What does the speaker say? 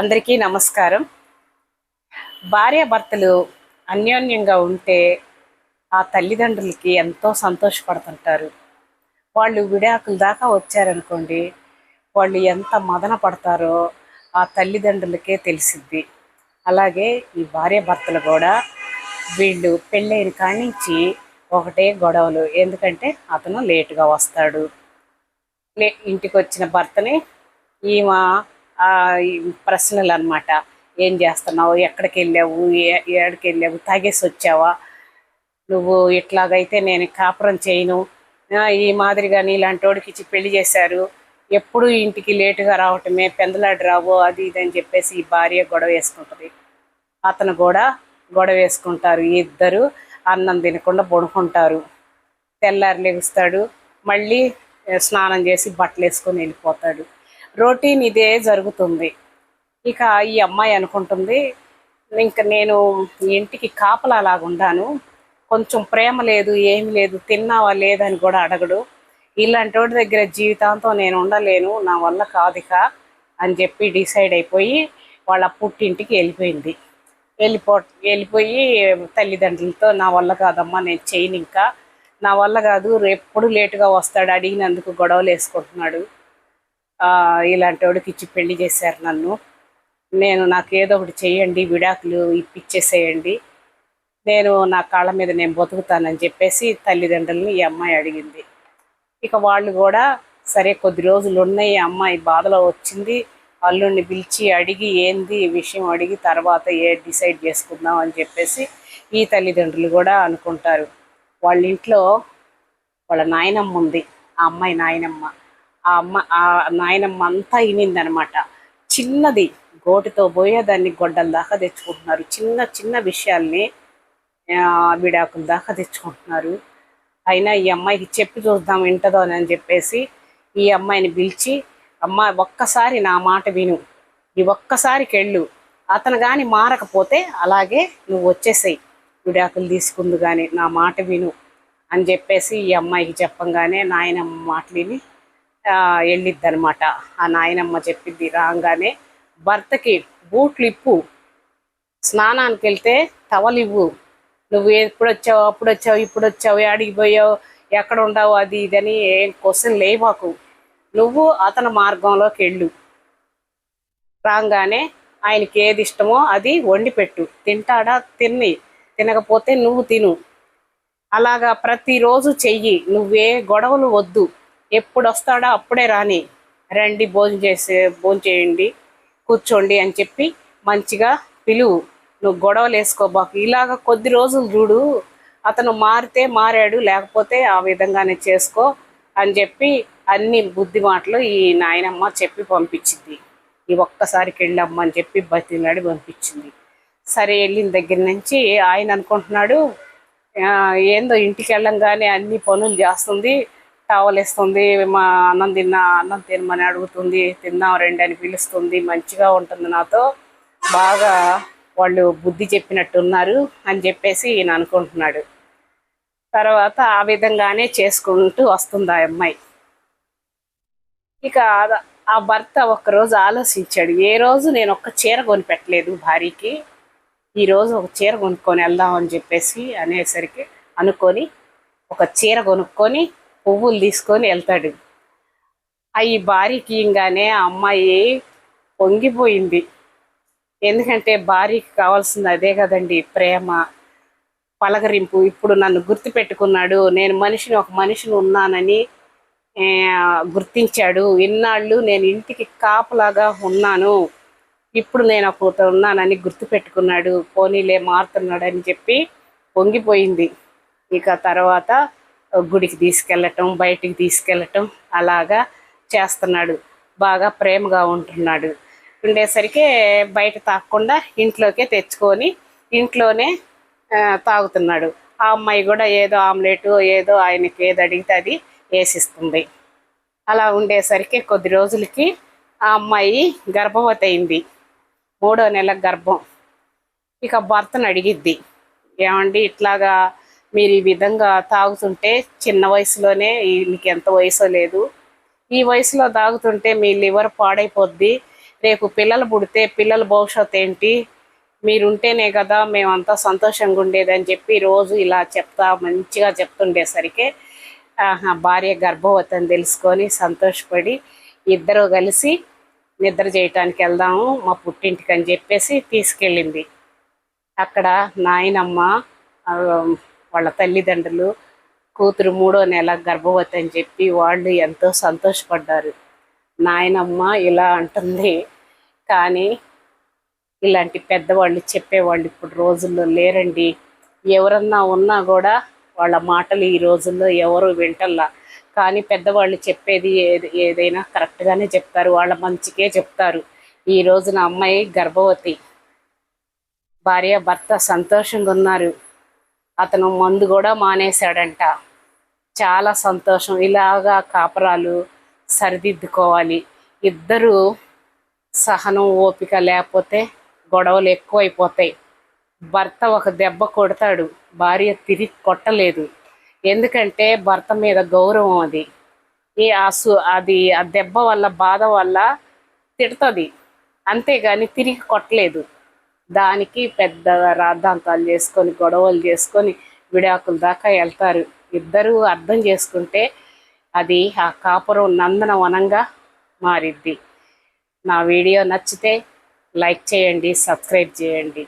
అందరికీ నమస్కారం. భార్యాభర్తలు అన్యోన్యంగా ఉంటే ఆ తల్లిదండ్రులకి ఎంతో సంతోషపడుతుంటారు. వాళ్ళు విడాకుల దాకా వచ్చారనుకోండి వాళ్ళు ఎంత మదన పడతారో ఆ తల్లిదండ్రులకే తెలిసిద్ది. అలాగే ఈ భార్యాభర్తలు కూడా వీళ్ళు పెళ్ళైన కానించి నుంచి ఒకటే గొడవలు. ఎందుకంటే అతను లేటుగా వస్తాడు. లే ఇంటికి వచ్చిన భర్తని ఈమె ప్రశ్నలు అన్నమాట ఏం చేస్తున్నావు? ఎక్కడికి వెళ్ళావు ఏ- ఏడికి వెళ్ళావు తాగేసి వచ్చావా? నువ్వు ఇట్లాగైతే నేను కాపురం చేయను. ఈ మాదిరిగా నీలాంటి వాడికి ఇచ్చి పెళ్ళి చేశారు. ఎప్పుడు ఇంటికి లేటుగా రావటమే పెందలాడి రావు అది ఇది అని చెప్పేసి ఈ భార్య గొడవ వేసుకుంటుంది. అతను కూడా గొడవ వేసుకుంటారు. ఇద్దరు అన్నం తినకుండా పడుకుంటారు. తెల్లారి లెగుస్తాడు. మళ్ళీ స్నానం చేసి బట్టలు వేసుకొని వెళ్ళిపోతాడు. రొటీన్ ఇదే జరుగుతుంది. ఇక ఈ అమ్మాయి అనుకుంటుంది ఇంకా నేను ఇంటికి కాపలా ఉండాను కొంచెం ప్రేమ లేదు ఏమి లేదు తిన్నావా లేదని కూడా అడగడు. ఇలాంటి వాడి దగ్గర జీవితాంతం నేను ఉండలేను నా వల్ల కాదిక అని చెప్పి డిసైడ్ అయిపోయి వాళ్ళ పుట్టింటికి వెళ్ళిపోయింది. వెళ్ళిపో వెళ్ళిపోయి తల్లిదండ్రులతో నా వల్ల కాదమ్మా నేను చేయను ఇంకా. నా వల్ల కాదు ఎప్పుడు లేటుగా వస్తాడు అడిగినందుకు గొడవలు వేసుకుంటున్నాడు ఇలాంటి వాడికి ఇచ్చి పెళ్ళి చేశారు నన్ను. నేను నాకు ఏదో ఒకటి చేయండి విడాకులు ఇప్పించేసేయండి నేను నా కాళ్ళ మీద నేను బతుకుతానని చెప్పేసి తల్లిదండ్రులని ఈ అమ్మాయి అడిగింది. ఇక వాళ్ళు కూడా సరే కొద్ది రోజులు ఉన్నాయి ఈ అమ్మాయి బాధలో వచ్చింది. అల్లుడిని పిలిచి అడిగి ఏంది విషయం అడిగి తర్వాత ఏ డిసైడ్ చేసుకుందాం అని చెప్పేసి ఈ తల్లిదండ్రులు కూడా అనుకుంటారు. వాళ్ళ ఇంట్లో వాళ్ళ నాయనమ్మ ఉంది ఆ అమ్మాయి నాయనమ్మ. ఆ అమ్మ ఆ నాయనమ్మ అంతా ఇనిందనమాట. చిన్నది గోటితో పోయే దాన్ని గొడ్డల దాకా తెచ్చుకుంటున్నారు. చిన్న చిన్న విషయాల్ని విడాకుల దాకా తెచ్చుకుంటున్నారు. అయినా ఈ అమ్మాయికి చెప్పి చూద్దాం వింటదో అని చెప్పేసి ఈ అమ్మాయిని పిలిచి అమ్మ ఒక్కసారి నా మాట విను. ఈ ఒక్కసారికి వెళ్ళు. అతను కానీ మారకపోతే అలాగే నువ్వు వచ్చేసేయి. విడాకులు తీసుకుందు కానీ నా మాట విను. అని చెప్పేసి ఈ అమ్మాయికి చెప్పంగానే నాయనమ్మ మాట విని వెళ్ళిద్ది అనమాట ఆ నాయనమ్మ చెప్పింది రాగానే భర్తకి బూట్లు ఇప్పు స్నానానికి వెళ్తే తవలివ్వు. ఇవ్వు నువ్వు ఎప్పుడు వచ్చావు అప్పుడు వచ్చావు ఇప్పుడు వచ్చావు ఆడికి పోయావు ఎక్కడ ఉండవు అది ఇదని ఏం క్వశ్చన్ లేవాకు. నువ్వు అతని మార్గంలోకి వెళ్ళు రాగానే ఆయనకి ఏది ఇష్టమో అది వండి పెట్టు తింటాడా? తిని తినకపోతే నువ్వు తిను. అలాగా ప్రతిరోజు చెయ్యి. నువ్వే గొడవలు వద్దు. ఎప్పుడు వస్తాడో అప్పుడే రాని రండి భోజనం చేసే భోజనం చేయండి కూర్చోండి అని చెప్పి మంచిగా పిలువు. నువ్వు గొడవలు వేసుకోబాకు ఇలాగ కొద్ది రోజులు చూడు అతను మారితే మారాడు లేకపోతే ఆ విధంగానే చేసుకో అని చెప్పి అన్ని బుద్ధి మాటలు ఈ నాయనమ్మ చెప్పి పంపించింది. ఈ ఒక్కసారికి వెళ్ళమ్మ అని చెప్పి బతినాడు పంపించింది. సరే వెళ్ళిన దగ్గర నుంచి ఆయన అనుకుంటున్నాడు ఏందో ఇంటికి వెళ్ళంగానే అన్ని పనులు చేస్తుంది టవలేస్తుంది వేస్తుంది మా అన్నం తిన్నా అన్నం తినమని అడుగుతుంది తిందాం రండి అని పిలుస్తుంది మంచిగా ఉంటుంది నాతో. బాగా వాళ్ళు బుద్ధి చెప్పినట్టున్నారు అని చెప్పేసి ఈయన అనుకుంటున్నాడు. తర్వాత ఆ విధంగానే చేసుకుంటూ వస్తుంది ఆ అమ్మాయి. ఇక ఆ- భర్త ఒక్కరోజు ఆలోచించాడు ఏ రోజు నేను ఒక్క చీర కొనిపెట్టలేదు భార్యకి ఈరోజు ఒక చీర కొనుక్కొని వెళ్దాం అని చెప్పేసి అనేసరికి అనుకొని ఒక చీర కొనుక్కొని పువ్వులు తీసుకొని వెళ్తాడు. అవి భార్యకి ఇంగానే ఆ అమ్మాయి పొంగిపోయింది. ఎందుకంటే భార్యకి కావాల్సింది అదే కదండి ప్రేమ పలకరింపు. ఇప్పుడు నన్ను గుర్తుపెట్టుకున్నాడు నేను మనిషిని ఒక మనిషిని ఉన్నానని గుర్తించాడు. ఇన్నాళ్ళు నేను ఇంటికి కాపలాగా ఉన్నాను. ఇప్పుడు నేను ఒక ఉన్నానని గుర్తుపెట్టుకున్నాడు పోనీలే మారుతున్నాడని చెప్పి పొంగిపోయింది. ఇక తర్వాత గుడికి తీసుకెళ్ళటం బయటికి తీసుకెళ్ళటం అలాగా చేస్తున్నాడు. బాగా ప్రేమగా ఉంటున్నాడు. ఉండేసరికి బయట తాగకుండా ఇంట్లోకే తెచ్చుకొని ఇంట్లోనే తాగుతున్నాడు. ఆ అమ్మాయి కూడా ఏదో ఆమ్లెట్ ఏదో ఆయనకి ఏది అడిగితే అది వేసిస్తుంది. అలా ఉండేసరికి కొద్ది రోజులకి ఆ అమ్మాయి గర్భవతి అయింది. మూడో నెల గర్భం. ఇక భర్తను అడిగిద్ది. ఏమండి ఇట్లాగా మీరు ఈ విధంగా తాగుతుంటే చిన్న వయసులోనే మీకు ఎంత వయసో లేదు. ఈ వయసులో తాగుతుంటే మీ లివర్ పాడైపోద్ది. రేపు పిల్లలు పుడితే పిల్లల భవిష్యత్ ఏంటి? మీరుంటేనే కదా మేమంతా సంతోషంగా ఉండేదని చెప్పి రోజు ఇలా చెప్తా మంచిగా చెప్తుండేసరికి ఆహా, భార్య గర్భవతి అని తెలుసుకొని సంతోషపడి ఇద్దరు కలిసి నిద్ర చేయటానికి వెళ్దాము మా పుట్టింటికి అని చెప్పేసి తీసుకెళ్ళింది. అక్కడ నాయనమ్మ వాళ్ళ తల్లిదండ్రులు కూతురు మూడో నెల గర్భవతి అని చెప్పి వాళ్ళు ఎంతో సంతోషపడ్డారు. నాయనమ్మ ఇలా అంటుంది. కానీ ఇలాంటి పెద్దవాళ్ళు చెప్పేవాళ్ళు ఇప్పుడు రోజుల్లో లేరండి. ఎవరన్నా ఉన్నా కూడా వాళ్ళ మాటలు ఈ రోజుల్లో ఎవరు వింటల్లా. కానీ పెద్దవాళ్ళు చెప్పేది ఏది ఏదైనా కరెక్ట్గానే చెప్తారు. వాళ్ళ మంచికే చెప్తారు. ఈ రోజున అమ్మాయి గర్భవతి. భార్య భర్త సంతోషంగా ఉన్నారు. అతను మందు కూడా మానేశాడంట. చాలా సంతోషం. ఇలాగా కాపరాలు సరిదిద్దుకోవాలి. ఇద్దరు సహనం ఓపిక లేకపోతే గొడవలు ఎక్కువైపోతాయి. భర్త ఒక దెబ్బ కొడతాడు. భార్య తిరిగి కొట్టలేదు. ఎందుకంటే భర్త మీద గౌరవం అది. ఈ ఆసు అది ఆ దెబ్బ వల్ల బాధ వల్ల తిడుతుంది. అంతేగాని తిరిగి కొట్టలేదు. దానికి పెద్ద రాద్ధాంతాలు చేసుకొని గొడవలు చేసుకొని విడాకుల దాకా వెళ్తారు. ఇద్దరూ అర్థం చేసుకుంటే అది ఆ కాపురం నందనవనంగా మారిద్ది. నా వీడియో నచ్చితే లైక్ చేయండి సబ్స్క్రైబ్ చేయండి.